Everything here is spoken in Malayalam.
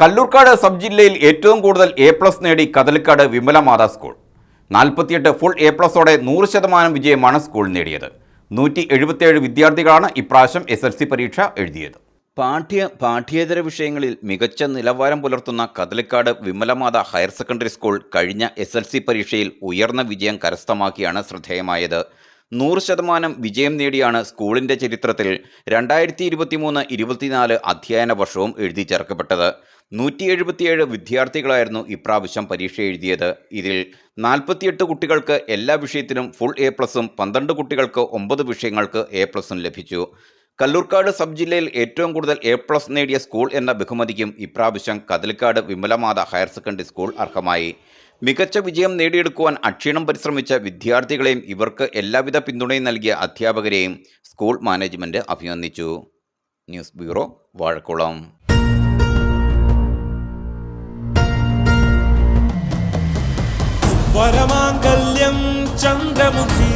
കല്ലൂർക്കാട് സബ് ജില്ലയിൽ ഏറ്റവും കൂടുതൽ എ പ്ലസ് നേടി കതലിക്കാട് വിമല മാതാ സ്കൂൾ. നാൽപ്പത്തിയെട്ട് ഫുൾ എ പ്ലസോടെ നൂറ് ശതമാനം വിജയമാണ് സ്കൂൾ നേടിയത്. നൂറ്റി എഴുപത്തിയേഴ് വിദ്യാർത്ഥികളാണ് ഇപ്രാവശ്യം എസ് എൽ സി പരീക്ഷ എഴുതിയത്. പാഠ്യ പാഠ്യേതര വിഷയങ്ങളിൽ മികച്ച നിലവാരം പുലർത്തുന്ന Kadalikkad Vimalamatha higher secondary school കഴിഞ്ഞ എസ് എൽ സി പരീക്ഷയിൽ ഉയർന്ന വിജയം കരസ്ഥമാക്കിയാണ് ശ്രദ്ധേയമായത്. നൂറ് ശതമാനം വിജയം നേടിയാണ് സ്കൂളിന്റെ ചരിത്രത്തിൽ രണ്ടായിരത്തി ഇരുപത്തിമൂന്ന് ഇരുപത്തിനാല് അധ്യയന വർഷവും എഴുതി ചേർക്കപ്പെട്ടത്. നൂറ്റി എഴുപത്തിയേഴ് വിദ്യാർത്ഥികളായിരുന്നു ഇപ്രാവശ്യം പരീക്ഷ എഴുതിയത്. ഇതിൽ നാൽപ്പത്തിയെട്ട് കുട്ടികൾക്ക് എല്ലാ വിഷയത്തിനും ഫുൾ എ പ്ലസും പന്ത്രണ്ട് കുട്ടികൾക്ക് ഒമ്പത് വിഷയങ്ങൾക്ക് എ പ്ലസും ലഭിച്ചു. കല്ലൂർക്കാട് സബ് ജില്ലയിൽ ഏറ്റവും കൂടുതൽ എ പ്ലസ് നേടിയ സ്കൂൾ എന്ന ബഹുമതിക്കും ഇപ്രാവശ്യം Kadalikkad Vimalamatha higher secondary school അർഹമായി. മികച്ച വിജയം നേടിയെടുക്കുവാൻ അക്ഷീണം പരിശ്രമിച്ച വിദ്യാർത്ഥികളെയും ഇവർക്ക് എല്ലാവിധ പിന്തുണയും നൽകിയ അധ്യാപകരെയും സ്കൂൾ മാനേജ്മെന്റ് അഭിനന്ദിച്ചു. News bureau Vazhakulam. ചന്ദ്രമുഖി